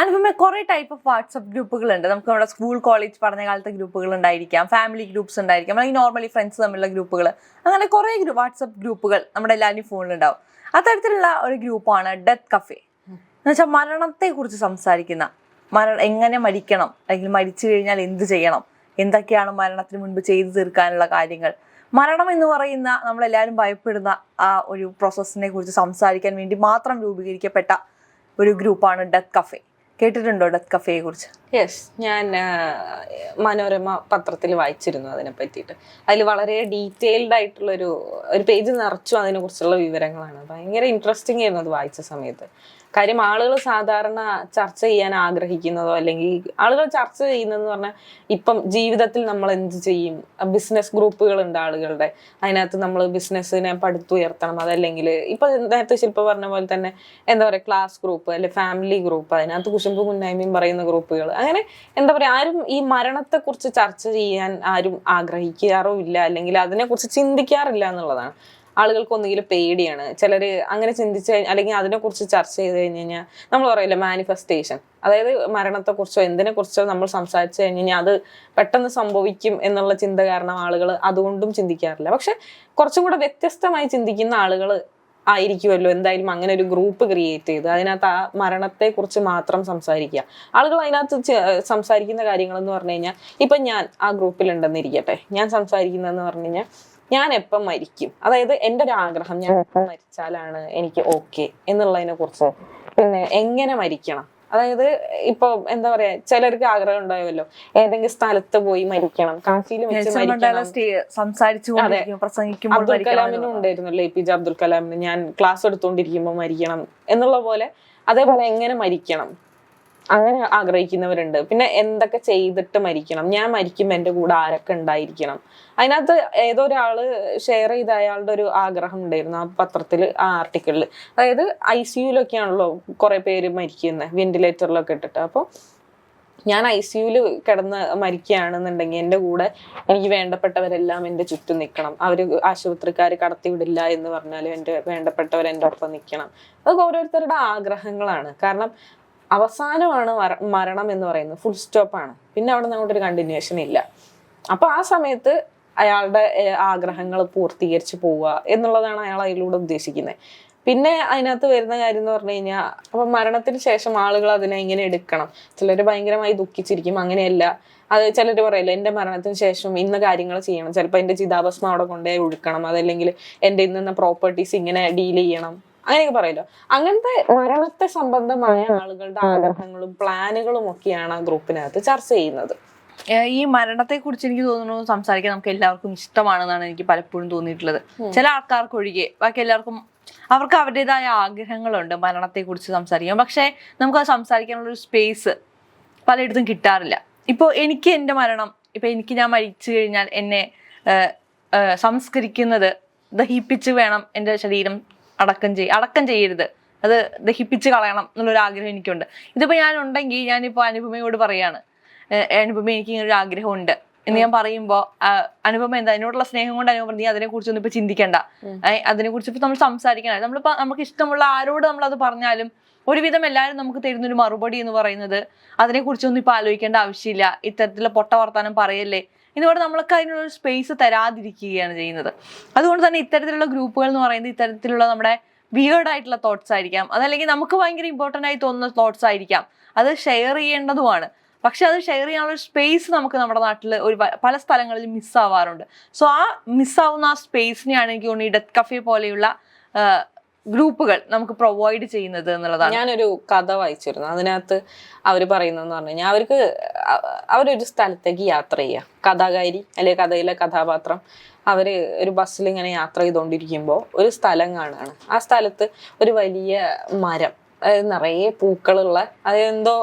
അനുപമ കുറെ type of WhatsApp ഗ്രൂപ്പുകളുണ്ട്. നമുക്ക് നമ്മുടെ സ്കൂൾ കോളേജ് പഠന കാലത്തെ ഗ്രൂപ്പുകൾ ഉണ്ടായിരിക്കാം ഫാമിലി ഗ്രൂപ്പ്സ് ഉണ്ടായിരിക്കാം. അല്ലെങ്കിൽ നോർമലി ഫ്രണ്ട്സ് തമ്മിലുള്ള ഗ്രൂപ്പുകൾ. അങ്ങനെ കുറെ വാട്സപ്പ് ഗ്രൂപ്പുകൾ നമ്മുടെ എല്ലാവരുടെയും ഫോണിലുണ്ടാവും. അത്തരത്തിലുള്ള ഒരു ഗ്രൂപ്പാണ് ഡെത്ത് കഫേ എന്ന് വെച്ചാൽ മരണത്തെ കുറിച്ച് സംസാരിക്കുന്ന മരണം എങ്ങനെ മരിക്കണം? അല്ലെങ്കിൽ മരിച്ചു കഴിഞ്ഞാൽ എന്ത് ചെയ്യണം? എന്തൊക്കെയാണ് മരണത്തിന് മുൻപ് ചെയ്തു തീർക്കാനുള്ള കാര്യങ്ങൾ? മരണം എന്ന് പറയുന്ന നമ്മളെല്ലാവരും ഭയപ്പെടുന്ന ആ ഒരു പ്രോസസ്സിനെ കുറിച്ച് സംസാരിക്കാൻ വേണ്ടി മാത്രം രൂപീകരിക്കപ്പെട്ട ഒരു ഗ്രൂപ്പാണ് ഡെത്ത് കഫേ കേട്ടിട്ടുണ്ടോ ഡെത്ത് കഫേയെ കുറിച്ച് യെസ് ഞാൻ മനോരമ പത്രത്തിൽ വായിച്ചിരുന്നു അതിനെ പറ്റിയിട്ട്. അതിൽ വളരെ ഡീറ്റെയിൽഡ് ആയിട്ടുള്ളൊരു ഒരു പേജ് നിറച്ചു അതിനെ കുറിച്ചുള്ള വിവരങ്ങളാണ്. ഭയങ്കര ഇൻട്രസ്റ്റിംഗ് ആയിരുന്നു അത് വായിച്ച സമയത്ത്. കാര്യം ആളുകൾ സാധാരണ ചർച്ച ചെയ്യാൻ ആഗ്രഹിക്കുന്നതോ അല്ലെങ്കിൽ ആളുകൾ ചർച്ച ചെയ്യുന്നതെന്ന് പറഞ്ഞാൽ ഇപ്പം ജീവിതത്തിൽ നമ്മൾ എന്ത് ചെയ്യും? ബിസിനസ് ഗ്രൂപ്പുകൾ ഉണ്ട് ആളുകളുടെ. അതിനകത്ത് നമ്മൾ ബിസിനസ്സിനെ പടുത്തുയർത്തണം അതല്ലെങ്കിൽ ഇപ്പൊ നേരത്തെ ശില്പ പറഞ്ഞ പോലെ തന്നെ എന്താ പറയുക ക്ലാസ് ഗ്രൂപ്പ് അല്ലെങ്കിൽ ഫാമിലി ഗ്രൂപ്പ് അതിനകത്ത് കുശുമ്പ് കുന്നായ്മയും പറയുന്ന ഗ്രൂപ്പുകൾ അങ്ങനെ എന്താ പറയുക ആരും ഈ മരണത്തെക്കുറിച്ച് ചർച്ച ചെയ്യാൻ ആരും ആഗ്രഹിക്കാറോ ഇല്ല. അല്ലെങ്കിൽ അതിനെക്കുറിച്ച് ചിന്തിക്കാറില്ല എന്നുള്ളതാണ്. ആളുകൾക്ക് ഒന്നുകിൽ പേടിയാണ്. ചിലർ അങ്ങനെ ചിന്തിച്ച് അല്ലെങ്കിൽ അതിനെക്കുറിച്ച് ചർച്ച ചെയ്ത് കഴിഞ്ഞ് കഴിഞ്ഞാൽ നമ്മൾ പറയില്ല മാനിഫെസ്റ്റേഷൻ അതായത് മരണത്തെക്കുറിച്ചോ എന്തിനെക്കുറിച്ചോ നമ്മൾ സംസാരിച്ചു കഴിഞ്ഞ് കഴിഞ്ഞാൽ അത് പെട്ടെന്ന് സംഭവിക്കും എന്നുള്ള ചിന്ത കാരണം ആളുകൾ അതുകൊണ്ടും ചിന്തിക്കാറില്ല. പക്ഷെ കുറച്ചും കൂടെ വ്യത്യസ്തമായി ചിന്തിക്കുന്ന ആളുകൾ ആയിരിക്കുമല്ലോ എന്തായാലും അങ്ങനെ ഒരു ഗ്രൂപ്പ് ക്രിയേറ്റ് ചെയ്ത്. അതിനകത്ത് ആ മരണത്തെ കുറിച്ച് മാത്രം സംസാരിക്കുക. ആളുകൾ അതിനകത്ത് സംസാരിക്കുന്ന കാര്യങ്ങൾ എന്ന് പറഞ്ഞു കഴിഞ്ഞാൽ ഇപ്പൊ ഞാൻ ആ ഗ്രൂപ്പിൽ ഗ്രൂപ്പിലുണ്ടെന്നിരിക്കട്ടെ ഞാൻ സംസാരിക്കുന്നതെന്ന് പറഞ്ഞു കഴിഞ്ഞാൽ ഞാൻ എപ്പം മരിക്കും? അതായത് എന്റെ ഒരു ആഗ്രഹം ഞാൻ എപ്പം മരിച്ചാലാണ് എനിക്ക് ഓക്കെ എന്നുള്ളതിനെ കുറിച്ച്. പിന്നെ എങ്ങനെ മരിക്കണം? അതായത് ഇപ്പൊ എന്താ പറയാ ചിലർക്ക് ആഗ്രഹം ഉണ്ടാവുമല്ലോ. ഏതെങ്കിലും സ്ഥലത്ത് പോയി മരിക്കണം കാശിയിൽ വെച്ച് മരിക്കണം. സംസാരിച്ചു അബ്ദുൽ കലാമിനും ഉണ്ടായിരുന്നല്ലോ എ പി ജെ അബ്ദുൽ കലാമിന്. ഞാൻ ക്ലാസ് എടുത്തുകൊണ്ടിരിക്കുമ്പോൾ മരിക്കണം എന്നുള്ള പോലെ അതേപോലെ എങ്ങനെ മരിക്കണം? അങ്ങനെ ആഗ്രഹിക്കുന്നവരുണ്ട്. പിന്നെ എന്തൊക്കെ ചെയ്തിട്ട് മരിക്കണം? ഞാൻ മരിക്കുമ്പോൾ എന്റെ കൂടെ ആരൊക്കെ ഉണ്ടായിരിക്കണം? അതിനകത്ത് ഏതോ ഒരാൾ ഷെയർ ചെയ്ത അയാളുടെ ഒരു ആഗ്രഹം ഉണ്ടായിരുന്നു ആ പത്രത്തിൽ ആ ആർട്ടിക്കിളിൽ അതായത് ഐ സി യുലൊക്കെയാണല്ലോ കുറെ പേര് മരിക്കുന്നത് വെന്റിലേറ്ററിലൊക്കെ ഇട്ടിട്ട്. അപ്പോൾ ഞാൻ ഐ സിയുയിൽ കിടന്ന് മരിക്കുകയാണെന്നുണ്ടെങ്കിൽ എന്റെ കൂടെ എനിക്ക് വേണ്ടപ്പെട്ടവരെല്ലാം എന്റെ ചുറ്റും നിൽക്കണം. അവർ ആശുപത്രിക്കാർ കടത്തിവിടില്ല എന്ന് പറഞ്ഞാലും എന്റെ വേണ്ടപ്പെട്ടവർ എന്റെ ഒപ്പം നിൽക്കണം. അതൊക്കെ ഓരോരുത്തരുടെ ആഗ്രഹങ്ങളാണ്. കാരണം അവസാനമാണ് മരണം എന്ന് പറയുന്നത്. ഫുൾ സ്റ്റോപ്പ് ആണ്. പിന്നെ അവിടെ നിന്ന് അങ്ങോട്ടൊരു കണ്ടിന്യൂഷൻ ഇല്ല. അപ്പൊ ആ സമയത്ത് അയാളുടെ ആഗ്രഹങ്ങൾ പൂർത്തീകരിച്ച് പോവുക എന്നുള്ളതാണ് അയാൾ അതിലൂടെ ഉദ്ദേശിക്കുന്നത്. പിന്നെ അതിനകത്ത് വരുന്ന കാര്യം എന്ന് പറഞ്ഞു കഴിഞ്ഞാൽ അപ്പൊ മരണത്തിന് ശേഷം ആളുകൾ അതിനെ എങ്ങനെ എടുക്കണം. ചിലർ ഭയങ്കരമായി ദുഃഖിച്ചിരിക്കും. അങ്ങനെയല്ല. അത് ചിലർ പറയല്ലോ എന്റെ മരണത്തിന് ശേഷം ഇന്ന കാര്യങ്ങൾ ചെയ്യണം. ചിലപ്പോൾ എന്റെ ചിതാഭസ്മം അവിടെ കൊണ്ടുപോയി ഒഴുക്കണം. അതല്ലെങ്കിൽ എന്റെ ഇന്ന പ്രോപ്പർട്ടീസ് ഇങ്ങനെ ഡീൽ ചെയ്യണം. അങ്ങനെയൊക്കെ പറയല്ലോ. അങ്ങനത്തെ മരണത്തെ സംബന്ധമായ ആളുകളുടെ ആഗ്രഹങ്ങളും പ്ലാനുകളും ഒക്കെയാണ് ആ ഗ്രൂപ്പിനകത്ത് ചർച്ച ചെയ്യുന്നത്. ഈ മരണത്തെ കുറിച്ച് എനിക്ക് തോന്നുന്നു സംസാരിക്കാൻ നമുക്ക് എല്ലാവർക്കും ഇഷ്ടമാണെന്നാണ് എനിക്ക് പലപ്പോഴും തോന്നിയിട്ടുള്ളത്. ചില ആൾക്കാർക്ക് ഒഴികെ ബാക്കി എല്ലാവർക്കും അവർക്ക് അവരുടേതായ ആഗ്രഹങ്ങളുണ്ട് മരണത്തെ കുറിച്ച് സംസാരിക്കാൻ. പക്ഷേ നമുക്ക് അത് സംസാരിക്കാനുള്ള ഒരു സ്പേസ് പലയിടത്തും കിട്ടാറില്ല. ഇപ്പോൾ എനിക്ക് എന്റെ മരണം ഇപ്പൊ എനിക്ക് ഞാൻ മരിച്ചു കഴിഞ്ഞാൽ എന്നെ സംസ്കരിക്കുന്നത് ദഹിപ്പിച്ച് വേണം എന്റെ ശരീരം അടക്കം ചെയ്യും അടക്കം ചെയ്യരുത്. അത് ദഹിപ്പിച്ച് കളയണം എന്നുള്ളൊരു ആഗ്രഹം എനിക്കുണ്ട്. ഇതിപ്പോൾ ഞാൻ ഉണ്ടെങ്കിൽ ഞാനിപ്പോൾ അനുപമയോട് പറയാണ് അനുപമ എനിക്ക് ഇങ്ങനെ ഒരു ആഗ്രഹമുണ്ട്. എന്ന് ഞാൻ പറയുമ്പോൾ അനുപമ എന്താ അതിനോടുള്ള സ്നേഹം കൊണ്ട് അനുപമ നീ അതിനെ കുറിച്ചൊന്നും ഇപ്പൊ ചിന്തിക്കണ്ട. അതിനെക്കുറിച്ച് അതിനെ കുറിച്ച് ഇപ്പൊ നമ്മൾ സംസാരിക്കണം. നമ്മളിപ്പോ നമുക്ക് ഇഷ്ടമുള്ള ആരോട് നമ്മൾ അത് പറഞ്ഞാലും ഒരുവിധം എല്ലാവരും നമുക്ക് തരുന്ന ഒരു മറുപടി എന്ന് പറയുന്നത് അതിനെ കുറിച്ചൊന്നും ഇപ്പൊ ആലോചിക്കേണ്ട ആവശ്യമില്ല. ഇത്തരത്തിലുള്ള പൊട്ട വർത്താനം പറയല്ലേ? ഇതുകൊണ്ട് നമ്മൾക്ക് അതിനുള്ള സ്പേസ് തരാതിരിക്കുകയാണ് ചെയ്യുന്നത്. അതുകൊണ്ട് തന്നെ ഇത്തരത്തിലുള്ള ഗ്രൂപ്പുകൾ എന്ന് പറയുന്നത് ഇത്തരത്തിലുള്ള നമ്മുടെ വിയേർഡ് ആയിട്ടുള്ള തോട്ട്സ് ആയിരിക്കാം. അതല്ലെങ്കിൽ നമുക്ക് ഭയങ്കര ഇമ്പോർട്ടന്റ് ആയി തോന്നുന്ന തോട്ട്സ് ആയിരിക്കാം. അത് ഷെയർ ചെയ്യേണ്ടതുമാണ്. പക്ഷെ അത് ഷെയർ ചെയ്യാനുള്ള സ്പേസ് നമുക്ക് നമ്മുടെ നാട്ടിൽ ഒരു പല സ്ഥലങ്ങളിലും മിസ്സാവാറുണ്ട് സോ ആ മിസ്സാവുന്ന ആ സ്പേസിനെയാണ് എനിക്ക് തോന്നുന്നത് ഈ ഡെത്ത് കഫേ പോലെയുള്ള ഗ്രൂപ്പുകൾ നമുക്ക് പ്രൊവൈഡ് ചെയ്യുന്നത് എന്നുള്ളതാണ്. ഞാനൊരു കഥ വായിച്ചിരുന്നു. അതിനകത്ത് അവർ പറയുന്നതെന്ന് പറഞ്ഞു കഴിഞ്ഞാൽ അവർക്ക് അവരൊരു സ്ഥലത്തേക്ക് യാത്ര ചെയ്യുക കഥാകാരി അല്ലെങ്കിൽ കഥയിലെ കഥാപാത്രം അവർ ഒരു ബസ്സിൽ ഇങ്ങനെ യാത്ര ചെയ്തുകൊണ്ടിരിക്കുമ്പോൾ ഒരു സ്ഥലം കാണുകയാണ് ആ സ്ഥലത്ത് ഒരു വലിയ മരം അതായത് നിറയെ പൂക്കളുള്ള അതെന്തോ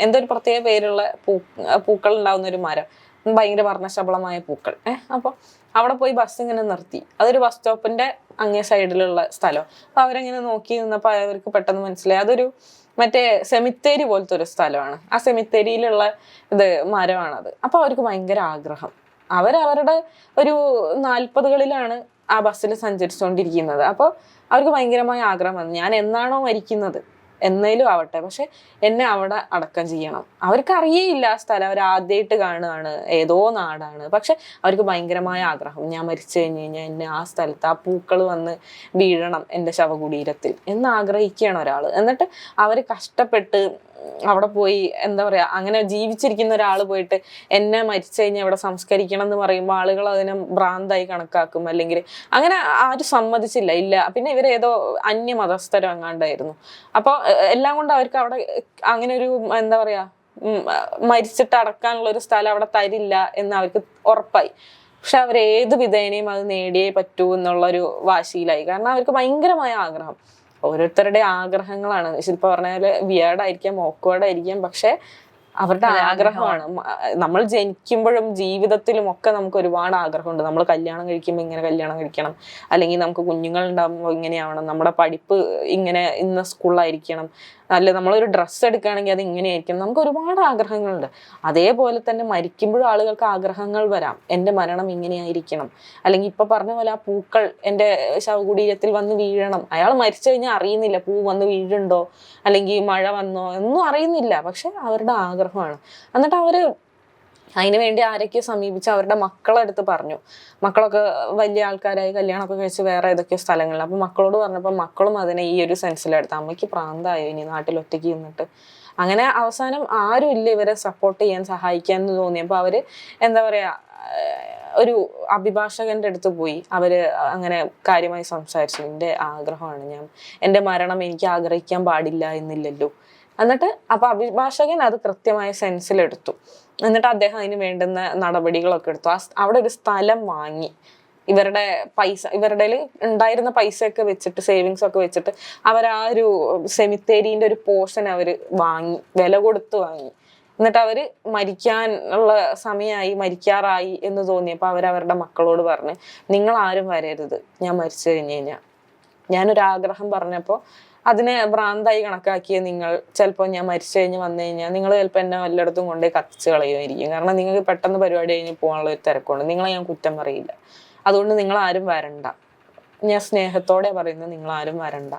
എന്തോ ഒരു പ്രത്യേക പേരുള്ള പൂ പൂക്കൾ ഉണ്ടാകുന്ന ഒരു മരം. ഭയങ്കര വർണശബളമായ പൂക്കൾ. ഏഹ് അപ്പോൾ അവിടെ പോയി ബസ് ഇങ്ങനെ നിർത്തി. അതൊരു ബസ് സ്റ്റോപ്പിന്റെ അങ്ങേ സൈഡിലുള്ള സ്ഥലം. അപ്പൊ അവരങ്ങനെ നോക്കി നിന്നപ്പോൾ അവർക്ക് പെട്ടെന്ന് മനസ്സിലായി. അതൊരു മറ്റേ സെമിത്തേരി പോലത്തെ ഒരു സ്ഥലമാണ്. ആ സെമിത്തേരിയിലുള്ള ഇത് മരമാണത്. അപ്പോൾ അവർക്ക് ഭയങ്കര ആഗ്രഹം. അവരവരുടെ ഒരു നാൽപ്പതുകളിലാണ് ആ ബസ്സിൽ സഞ്ചരിച്ചുകൊണ്ടിരിക്കുന്നത് അപ്പോൾ അവർക്ക് ഭയങ്കരമായ ആഗ്രഹം വന്നു. ഞാൻ എന്നാണോ മരിക്കുന്നത്? എന്നേലും ആവട്ടെ. പക്ഷെ എന്നെ അവിടെ അടക്കം ചെയ്യണം. അവർക്ക് അറിയേയില്ല ആ സ്ഥലം. അവർ ആദ്യമായിട്ട് കാണുകയാണ്. ഏതോ നാടാണ്. പക്ഷെ അവർക്ക് ഭയങ്കരമായ ആഗ്രഹം. ഞാൻ മരിച്ചു കഴിഞ്ഞ് കഴിഞ്ഞാൽ എന്നെ ആ സ്ഥലത്ത് ആ പൂക്കൾ വന്ന് വീഴണം എന്റെ ശവകുടീരത്തിൽ എന്ന് ആഗ്രഹിക്കുകയാണ് ഒരാൾ. എന്നിട്ട് അവർ കഷ്ടപ്പെട്ട് അവിടെ പോയി എന്താ പറയാ അങ്ങനെ ജീവിച്ചിരിക്കുന്ന ഒരാൾ പോയിട്ട് എന്നെ മരിച്ചു കഴിഞ്ഞാൽ ഇവിടെ സംസ്കരിക്കണം എന്ന് പറയുമ്പോൾ ആളുകൾ അതിനെ ഭ്രാന്തായി കണക്കാക്കും. അല്ലെങ്കിൽ അങ്ങനെ ആരും സമ്മതിച്ചില്ല ഇല്ല. പിന്നെ ഇവർ ഏതോ അന്യ മതസ്ഥരം അങ്ങാണ്ടായിരുന്നു അപ്പോൾ എല്ലാം കൊണ്ട് അവർക്ക് അവിടെ അങ്ങനെ ഒരു എന്താ പറയാ മരിച്ചിട്ട് അടക്കാനുള്ള ഒരു സ്ഥലം അവിടെ തരില്ല എന്ന് അവർക്ക് ഉറപ്പായി. പക്ഷെ അവർ ഏത് വിധേനയും അത് നേടിയേ പറ്റൂ എന്നുള്ളൊരു വാശിയിലായി. കാരണം അവർക്ക് ഭയങ്കരമായ ആഗ്രഹം. ഓരോരുത്തരുടെ ആഗ്രഹങ്ങളാണ്. ശില്പ പറഞ്ഞാൽ വിയേർഡായിരിക്കാം ഓക്വേർഡായിരിക്കാം പക്ഷെ അവരുടെ ആഗ്രഹമാണ്. നമ്മൾ ജനിക്കുമ്പോഴും ജീവിതത്തിലും ഒക്കെ നമുക്ക് ഒരുപാട് ആഗ്രഹമുണ്ട്. നമ്മൾ കല്യാണം കഴിക്കുമ്പോൾ ഇങ്ങനെ കല്യാണം കഴിക്കണം. അല്ലെങ്കിൽ നമുക്ക് കുഞ്ഞുങ്ങൾ ഉണ്ടാകുമ്പോൾ ഇങ്ങനെയാവണം. നമ്മുടെ പഠിപ്പ് ഇങ്ങനെ ഇന്ന സ്കൂളിലായിരിക്കണം അല്ല നമ്മളൊരു ഡ്രസ്സ് എടുക്കുകയാണെങ്കിൽ അത് ഇങ്ങനെയായിരിക്കും നമുക്ക് ഒരുപാട് ആഗ്രഹങ്ങളുണ്ട്. അതേപോലെ തന്നെ മരിക്കുമ്പോഴും ആളുകൾക്ക് ആഗ്രഹങ്ങൾ വരാം. എന്റെ മരണം ഇങ്ങനെയായിരിക്കണം. അല്ലെങ്കിൽ ഇപ്പൊ പറഞ്ഞ പോലെ ആ പൂക്കൾ എന്റെ ശവകുടീരത്തിൽ വന്ന് വീഴണം. അയാൾ മരിച്ചു കഴിഞ്ഞാൽ അറിയുന്നില്ല പൂ വന്ന് വീഴുണ്ടോ അല്ലെങ്കിൽ മഴ വന്നോ? ഒന്നും അറിയുന്നില്ല. പക്ഷെ അവരുടെ ആഗ്രഹമാണ്. എന്നിട്ട് അവർ അതിനു വേണ്ടി ആരൊക്കെയോ സമീപിച്ച് അവരുടെ മക്കളെടുത്ത് പറഞ്ഞു. മക്കളൊക്കെ വലിയ ആൾക്കാരായി കല്യാണമൊക്കെ കഴിച്ച് വേറെ ഏതൊക്കെയോ സ്ഥലങ്ങളിൽ. അപ്പൊ മക്കളോട് പറഞ്ഞപ്പോൾ മക്കളും അതിനെ ഈ ഒരു സെൻസിലെടുത്ത് അമ്മയ്ക്ക് പ്രാന്തായോ ഇനി നാട്ടിൽ ഒറ്റയ്ക്ക് നിന്നിട്ട് അങ്ങനെ അവസാനം ആരും ഇല്ല ഇവരെ സപ്പോർട്ട് ചെയ്യാൻ സഹായിക്കാൻ എന്ന് തോന്നിയപ്പോൾ അവർ എന്താ പറയാ ഒരു അഭിഭാഷകന്റെ അടുത്ത് പോയി. അവർ അങ്ങനെ കാര്യമായി സംസാരിച്ചു. എന്റെ ആഗ്രഹമാണ്. ഞാൻ എന്റെ മരണം എനിക്ക് ആഗ്രഹിക്കാൻ പാടില്ല എന്നില്ലല്ലോ. എന്നിട്ട് അപ്പൊ അഭിഭാഷകൻ അത് കൃത്യമായ സെൻസിലെടുത്തു എന്നിട്ട് അദ്ദേഹം അതിന് വേണ്ടുന്ന നടപടികളൊക്കെ എടുത്തു. ആ അവിടെ ഒരു സ്ഥലം വാങ്ങി. ഇവരുടെ പൈസ ഇവരുടെ ഉണ്ടായിരുന്ന പൈസയൊക്കെ വെച്ചിട്ട് സേവിങ്സ് ഒക്കെ വെച്ചിട്ട് അവർ ആ ഒരു സെമിത്തേരിന്റെ ഒരു പോർഷൻ അവർ വാങ്ങി വില കൊടുത്ത് വാങ്ങി. എന്നിട്ട് അവർ മരിക്കാൻ ഉള്ള സമയമായി മരിക്കാറായി എന്ന് തോന്നിയപ്പോൾ അവർ അവരുടെ മക്കളോട് പറഞ്ഞ് നിങ്ങൾ ആരും വരരുത്. ഞാൻ മരിച്ചു കഴിഞ്ഞു കഴിഞ്ഞാൽ ഞാനൊരാഗ്രഹം പറഞ്ഞപ്പോൾ അതിനെ ഭ്രാന്തായി കണക്കാക്കിയ നിങ്ങൾ ചിലപ്പോൾ ഞാൻ മരിച്ചു കഴിഞ്ഞ് വന്നു കഴിഞ്ഞാൽ നിങ്ങൾ ചിലപ്പോൾ എന്നെ വല്ലയിടത്തും കൊണ്ട് കത്തിച്ച് കളയുമായിരിക്കും. കാരണം നിങ്ങൾക്ക് പെട്ടെന്ന് പരിപാടി കഴിഞ്ഞ് പോകാനുള്ള ഒരു തിരക്കുണ്ട്. നിങ്ങളെ ഞാൻ കുറ്റം പറയില്ല. അതുകൊണ്ട് നിങ്ങൾ ആരും വരണ്ട. ഞാൻ സ്നേഹത്തോടെ പറയുന്നത് നിങ്ങൾ ആരും വരണ്ട.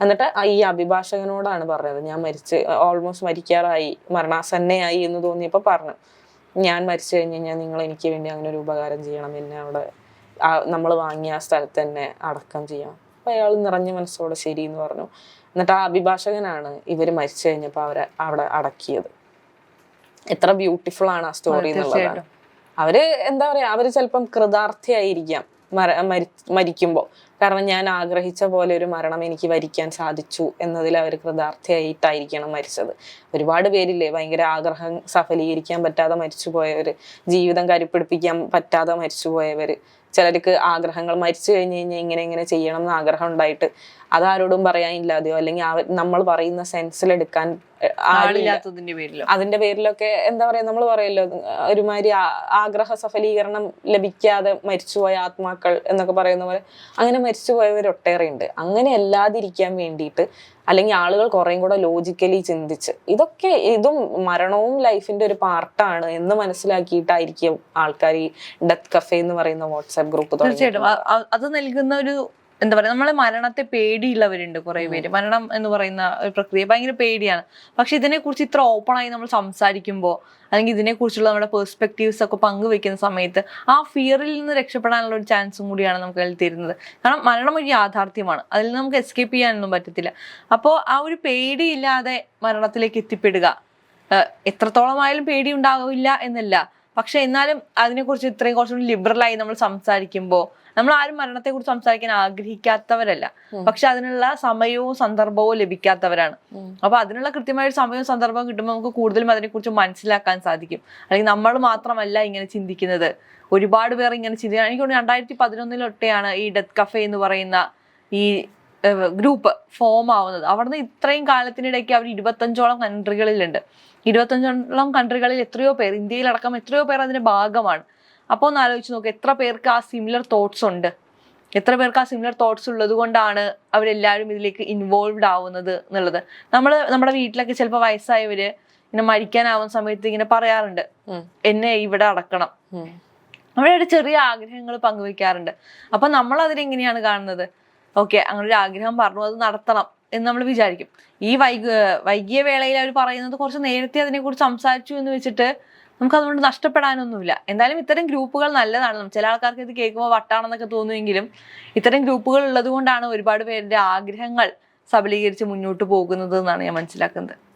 എന്നിട്ട് ഈ അഭിഭാഷകനോടാണ് പറഞ്ഞത്. ഞാൻ മരിച്ച് ഓൾമോസ്റ്റ് മരിക്കാറായി മരണാസന്നയായി എന്ന് തോന്നിയപ്പോൾ പറഞ്ഞു. ഞാൻ മരിച്ചു കഴിഞ്ഞ് കഴിഞ്ഞാൽ നിങ്ങൾ എനിക്ക് വേണ്ടി അങ്ങനെ ഒരു ഉപകാരം ചെയ്യണം. എന്നെ അവിടെ നമ്മൾ വാങ്ങിയ ആ സ്ഥലത്ത് തന്നെ അടക്കം ചെയ്യണം. അപ്പൊ അയാൾ നിറഞ്ഞ മനസ്സോടെ ശരി എന്ന് പറഞ്ഞു. എന്നിട്ട് ആ അഭിഭാഷകനാണ് ഇവർ മരിച്ചു കഴിഞ്ഞപ്പോൾ അവരെ അവിടെ അടക്കിയത്. എത്ര ബ്യൂട്ടിഫുൾ ആണ് ആ സ്റ്റോറി എന്നുള്ളതാണ് തീർച്ചയായിട്ടും. അവർ എന്താ പറയാ അവർ ചിലപ്പം കൃതാർത്ഥിയായിരിക്കാം മര മരിക്കുമ്പോൾ കാരണം ഞാൻ ആഗ്രഹിച്ച പോലെ ഒരു മരണം എനിക്ക് വരിക്കാൻ സാധിച്ചു എന്നതിൽ അവർ കൃതാർത്ഥിയായിട്ടായിരിക്കണം മരിച്ചത്. ഒരുപാട് പേരില്ലേ ഭയങ്കര ആഗ്രഹം സഫലീകരിക്കാൻ പറ്റാതെ മരിച്ചുപോയവര് ജീവിതം കരുപ്പിടിപ്പിക്കാൻ പറ്റാതെ മരിച്ചുപോയവര് ചിലർക്ക് ആഗ്രഹങ്ങൾ മരിച്ചു കഴിഞ്ഞ് കഴിഞ്ഞാൽ ഇങ്ങനെ ഇങ്ങനെ ചെയ്യണം എന്ന് ആഗ്രഹം ഉണ്ടായിട്ട് അതാരോടും പറയാനില്ലാതെയോ അല്ലെങ്കിൽ നമ്മൾ പറയുന്ന സെൻസിൽ എടുക്കാൻ ആളില്ല. ആളില്ലാത്തതിന്റെ പേരിലോ? അതിന്റെ പേരിലൊക്കെ എന്താ പറയാ നമ്മൾ പറയല്ലോ ഒരുമാതിരി ആഗ്രഹ സഫലീകരണം ലഭിക്കാതെ മരിച്ചുപോയ ആത്മാക്കൾ എന്നൊക്കെ പറയുന്ന പോലെ അങ്ങനെ മരിച്ചുപോയവർ ഒട്ടേറെ ഉണ്ട് അങ്ങനെ അല്ലാതിരിക്കാൻ വേണ്ടിയിട്ട് അല്ലെങ്കിൽ ആളുകൾ കുറേം കൂടെ ലോജിക്കലി ചിന്തിച്ച്. ഇതൊക്കെ ഇതും മരണവും ലൈഫിന്റെ ഒരു പാർട്ടാണ് എന്ന് മനസ്സിലാക്കിയിട്ടായിരിക്കും ആൾക്കാർ ഈ ഡെത്ത് കഫേ എന്ന് പറയുന്ന വാട്സാപ്പ് ഗ്രൂപ്പ് തീർച്ചയായിട്ടും. അത് നൽകുന്ന ഒരു എന്താ പറയാ നമ്മളെ മരണത്തെ പേടിയുള്ളവരുണ്ട് കുറെ പേര്. മരണം എന്ന് പറയുന്ന ഒരു പ്രക്രിയ ഭയങ്കര പേടിയാണ്. പക്ഷെ ഇതിനെക്കുറിച്ച് ഇത്ര ഓപ്പൺ ആയി നമ്മൾ സംസാരിക്കുമ്പോൾ അല്ലെങ്കിൽ ഇതിനെക്കുറിച്ചുള്ള നമ്മുടെ പെർസ്പെക്റ്റീവ്സ് ഒക്കെ പങ്കുവെക്കുന്ന സമയത്ത് ആ ഫിയറിൽ നിന്ന് രക്ഷപ്പെടാനുള്ള ഒരു ചാൻസും കൂടിയാണ് നമുക്ക് അതിൽ തരുന്നത്. കാരണം മരണം ഒരു യാഥാർത്ഥ്യമാണ്. അതിൽ നിന്ന് നമുക്ക് എസ്കേപ്പ് ചെയ്യാനൊന്നും പറ്റത്തില്ല. അപ്പോൾ ആ ഒരു പേടിയില്ലാതെ മരണത്തിലേക്ക് എത്തിപ്പെടുക എത്രത്തോളമായാലും പേടി ഉണ്ടാവില്ല എന്നല്ല. പക്ഷെ എന്നാലും അതിനെക്കുറിച്ച് ഇത്രയും കുറച്ചുകൂടി ലിബറലായി നമ്മൾ സംസാരിക്കുമ്പോൾ നമ്മൾ ആരും മരണത്തെക്കുറിച്ച് സംസാരിക്കാൻ ആഗ്രഹിക്കാത്തവരല്ല. പക്ഷെ അതിനുള്ള സമയവും സന്ദർഭവും ലഭിക്കാത്തവരാണ്. അപ്പൊ അതിനുള്ള കൃത്യമായ ഒരു സമയവും സന്ദർഭവും കിട്ടുമ്പോൾ നമുക്ക് കൂടുതലും അതിനെക്കുറിച്ച് മനസ്സിലാക്കാൻ സാധിക്കും. അല്ലെങ്കിൽ നമ്മൾ മാത്രമല്ല ഇങ്ങനെ ചിന്തിക്കുന്നത്. ഒരുപാട് പേർ ഇങ്ങനെ ചിന്തിക്കുന്നത് എനിക്ക് തോന്നുന്നു രണ്ടായിരത്തി പതിനൊന്നിലൊട്ടെയാണ് ഈ ഡെത്ത് കഫേ എന്ന് പറയുന്ന ഈ ഗ്രൂപ്പ് ഫോം ആവുന്നത്. അവിടുന്ന് ഇത്രയും കാലത്തിനിടയ്ക്ക് അവർ ഇരുപത്തഞ്ചോളം കൺട്രികളിലുണ്ട്. ഇരുപത്തഞ്ചോളം കൺട്രികളിൽ എത്രയോ പേർ ഇന്ത്യയിലടക്കം എത്രയോ പേർ അതിന്റെ ഭാഗമാണ്. അപ്പോൾ ഒന്ന് ആലോചിച്ച് നോക്ക് എത്ര പേർക്ക് ആ സിമിലർ തോട്ട്സ് ഉണ്ട്? എത്ര പേർക്ക് ആ സിമിലർ തോട്ട്സ് ഉള്ളത് കൊണ്ടാണ് അവരെല്ലാവരും ഇതിലേക്ക് ഇൻവോൾവ്ഡ് ആവുന്നത് എന്നുള്ളത്. നമ്മൾ നമ്മുടെ വീട്ടിലൊക്കെ ചിലപ്പോൾ വയസ്സായവര് ഇങ്ങനെ മരിക്കാനാവുന്ന സമയത്ത് ഇങ്ങനെ പറയാറുണ്ട്. എന്നെ ഇവിടെ അടക്കണം. അവരുടെ ചെറിയ ആഗ്രഹങ്ങൾ പങ്കുവെക്കാറുണ്ട്. അപ്പൊ നമ്മൾ അതിനെങ്ങനെയാണ് കാണുന്നത്? ഓക്കെ അങ്ങനെ ഒരു ആഗ്രഹം പറഞ്ഞു അത് നടത്തണം എന്ന് നമ്മൾ വിചാരിക്കും. ഈ വൈക വൈകിയ വേളയിൽ അവർ പറയുന്നത് കുറച്ച് നേരത്തെ അതിനെക്കുറിച്ച് സംസാരിച്ചു എന്ന് വെച്ചിട്ട് നമുക്ക് അതുകൊണ്ട് നഷ്ടപ്പെടാനൊന്നുമില്ല. എന്തായാലും ഇത്തരം ഗ്രൂപ്പുകൾ നല്ലതാണ്. ചില ആൾക്കാർക്ക് ഇത് കേൾക്കുമ്പോൾ വട്ടാണെന്നൊക്കെ തോന്നുമെങ്കിലും ഇത്തരം ഗ്രൂപ്പുകൾ ഉള്ളത് കൊണ്ടാണ് ഒരുപാട് പേരുടെ ആഗ്രഹങ്ങൾ സബലീകരിച്ച് മുന്നോട്ട് പോകുന്നത് എന്നാണ് ഞാൻ മനസ്സിലാക്കുന്നത്.